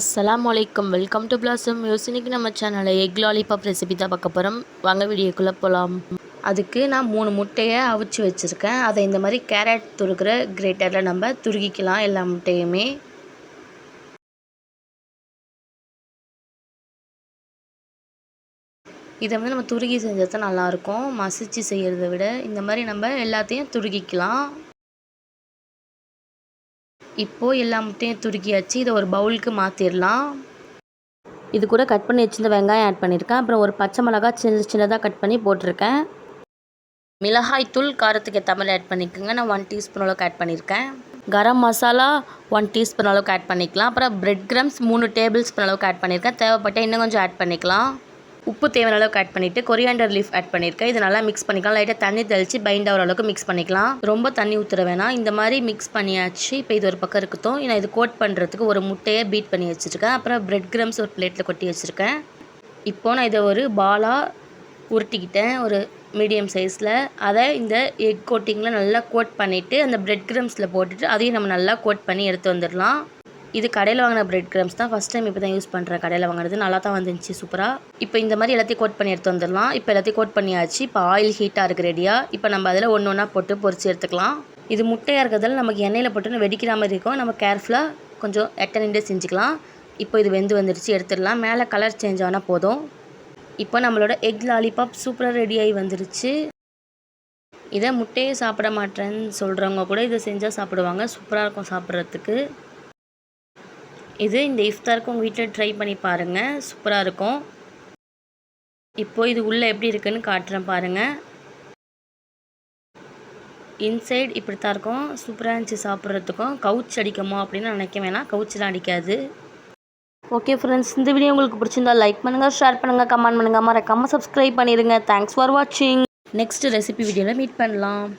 அஸ்லாம் வலைக்கம் welcome to blossom news நம்ம சேனலில் எக் லாலிபாப் ரெசிபி தான் பார்க்க போகிறோம் வாங்க வீடியோக்குள்ளே போகலாம் அதுக்கு நான் மூணு முட்டையை அவிச்சு வச்சுருக்கேன். அதை இந்த மாதிரி கேரட் துருக்கிற கிரேட்டரில் நம்ம துருகிக்கலாம் எல்லா முட்டையுமே. இதை வந்து நம்ம துருகி செஞ்சது தான் நல்லாயிருக்கும். மசிச்சு செய்கிறத விட இந்த மாதிரி நம்ம எல்லாத்தையும் துருகிக்கலாம் இப்போது எல்லா முட்டையும் துருக்கியாச்சு இதை ஒரு பவுலுக்கு மாற்றிடலாம் இது கூட கட் பண்ணி வச்சிருந்த வெங்காயம் ஆட் பண்ணியிருக்கேன் அப்புறம் ஒரு பச்சை மிளகா சின்ன சின்னதாக கட் பண்ணி போட்டிருக்கேன். மிளகாய் தூள் காரத்துக்கு ஏற்ற மாதிரி ஆட் பண்ணிக்கோங்க. நான் ஒன் டீஸ்பூன் அளவுக்கு ஆட் பண்ணியிருக்கேன் கரம் மசாலா ஒன் டீஸ்பூன் அளவுக்கு ஆட் பண்ணிக்கலாம். அப்புறம் பிரெட் கிரம்ஸ் மூணு டேபிள் ஸ்பூன் அளவுக்கு ஆட் பண்ணியிருக்கேன் தேவைப்பட்ட இன்னும் கொஞ்சம் ஆட் பண்ணிக்கலாம். உப்பு தேவையான அளவுக்கு ஆட் பண்ணிவிட்டு கொரியாண்டர் லீஃப் ஆட் பண்ணியிருக்கேன் இது நல்லா மிக்ஸ் பண்ணிக்கலாம். லைட்டாக தண்ணி தெளித்து பைண்ட் ஆகிற அளவுக்கு மிக்ஸ் பண்ணிக்கலாம். ரொம்ப தண்ணி ஊற்றுற வேணாம். இந்த மாதிரி மிக்ஸ் பண்ணியாச்சு. இப்போ இது ஒரு பக்கம் இருக்கட்டும். நான் இது கோட் பண்ணுறதுக்கு ஒரு முட்டையை பீட் பண்ணி வச்சுருக்கேன். அப்புறம் பிரெட் கிரம்ஸ் ஒரு பிளேட்டில் கொட்டி வச்சுருக்கேன். இப்போ நான் இதை ஒரு பாலாக உருட்டிக்கிட்டேன். ஒரு மீடியம் சைஸில் அதை இந்த எக் கோட்டிங்கில் நல்லா கோட் பண்ணிவிட்டு அந்த பிரெட் கிரம்ஸில் போட்டுட்டு அதையும் நம்ம நல்லா கோட் பண்ணி எடுத்து வந்துடலாம். இது கடையில் வாங்கின பிரெட் கிரம்ஸ் தான். ஃபஸ்ட் டைம் இப்போ தான் யூஸ் பண்ணுறேன் கடையில் வாங்கினது. நல்லா தான் வந்துருந்துச்சு சூப்பராக இப்போ இந்த மாதிரி எல்லாத்தையும் கோட் பண்ணி எடுத்து வந்துடலாம். இப்போ எல்லாத்தையும் கோட் பண்ணியாச்சு. இப்போ ஆயில் ஹீட்டாக இருக்குது ரெடியாக இப்போ நம்ம அதில் ஒன்று ஒன்றா போட்டு பொறிச்சு எடுத்துக்கலாம். இது முட்டையாக இருக்கிறதால நமக்கு எண்ணெயில் போட்டு வெடிக்கிற மாதிரி இருக்கும். நம்ம கேர்ஃபுல்லாக கொஞ்சம் எட்ட நின்று செஞ்சுக்கலாம். இப்போ இது வெந்து வந்துடுச்சு எடுத்துடலாம். மேலே கலர் சேஞ்ச் ஆனால் போதும். இப்போ நம்மளோட எக் லாலிபாப் சூப்பராக ரெடியாகி வந்துருச்சு. இதை முட்டையே சாப்பிட மாட்டேன்னு சொல்கிறவங்க கூட இதை செஞ்சால் சாப்பிடுவாங்க. சூப்பராக இருக்கும் சாப்பிட்றதுக்கு. இது இந்த இஃப்தாருக்கு உங்கள் வீட்டில் ட்ரை பண்ணி பாருங்கள் சூப்பராக இருக்கும். இப்போது இது உள்ளே எப்படி இருக்குன்னு காட்டுறேன் பாருங்கள் இன்சைட் இப்படி தான் இருக்கும். சூப்பராக இருந்துச்சு சாப்பிட்றதுக்கும். கவுச் அடிக்குமோ அப்படின்னு நினைக்க வேணாம். கவுச்செலாம் அடிக்காது. ஓகே ஃப்ரெண்ட்ஸ் இந்த வீடியோ உங்களுக்கு பிடிச்சிருந்தா லைக் பண்ணுங்கள் ஷேர் பண்ணுங்கள் கமெண்ட் பண்ணுங்கள் மறக்காமல் சப்ஸ்கிரைப் பண்ணிடுங்க தேங்க்ஸ் ஃபார் வாட்சிங் நெக்ஸ்ட் ரெசிபி வீடியோவில் மீட் பண்ணலாம்.